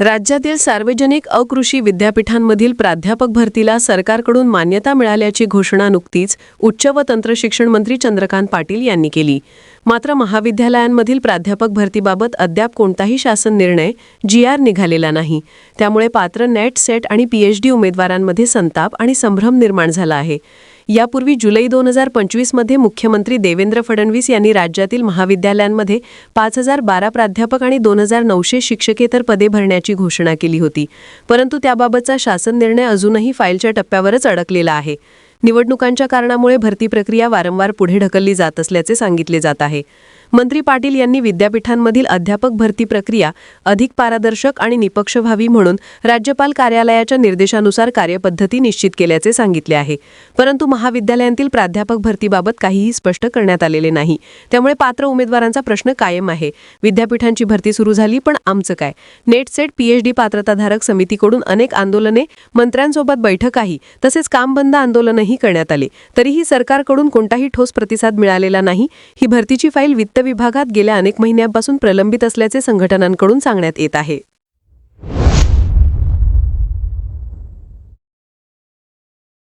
राज्यातील सार्वजनिक अकृषी विद्यापीठांमधील प्राध्यापक भरतीला सरकारकडून मान्यता मिळाल्याची घोषणा नुकतीच उच्च व तंत्रशिक्षण मंत्री चंद्रकांत पाटील यांनी केली. मात्र महाविद्यालयांमधील प्राध्यापक भरतीबाबत अद्याप कोणताही शासन निर्णय जी आर निघालेला नाही. त्यामुळे पात्र नेट सेट आणि पीएचडी उमेदवारांमध्ये संताप आणि संभ्रम निर्माण झाला आहे. यापूर्वी जुलै दोन हजार पंचवीसमध्ये मुख्यमंत्री देवेंद्र फडणवीस यांनी राज्यातील महाविद्यालयांमध्ये पाच हजार बारा प्राध्यापक आणि दोन हजार नऊशे शिक्षकेतर पदे भरण्याची घोषणा केली होती. परंतु त्याबाबतचा शासन निर्णय अजूनही फाईलच्या टप्प्यावरच अडकलेला आहे. निवडणुकांच्या कारणामुळे भरती प्रक्रिया वारंवार पुढे ढकलली जात असल्याचे सांगितले जात आहे. मंत्री पाटील यांनी विद्यापीठांमधील अध्यापक भरती प्रक्रिया अधिक पारदर्शक आणि निपक्ष व्हावी म्हणून राज्यपाल कार्यालयाच्या निर्देशानुसार कार्यपद्धती निश्चित केल्याचे सांगितले आहे. परंतु महाविद्यालयांतील प्राध्यापक भरतीबाबत काहीही स्पष्ट करण्यात आलेले नाही. त्यामुळे पात्र उमेदवारांचा प्रश्न कायम आहे. विद्यापीठांची भरती सुरू झाली पण आमचं काय? नेट सेट पीएचडी पात्रताधारक समितीकडून अनेक आंदोलने मंत्र्यांसोबत बैठकाही तसेच काम बंद आंदोलनही करण्यात आले. तरीही सरकारकडून कोणताही ठोस प्रतिसाद मिळालेला नाही. ही भरतीची फाईल वित्त विभागात गेल्या अनेक महिन्यांपासून प्रलंबित असल्याचे संघटनांकडून सांगण्यात येत आहे.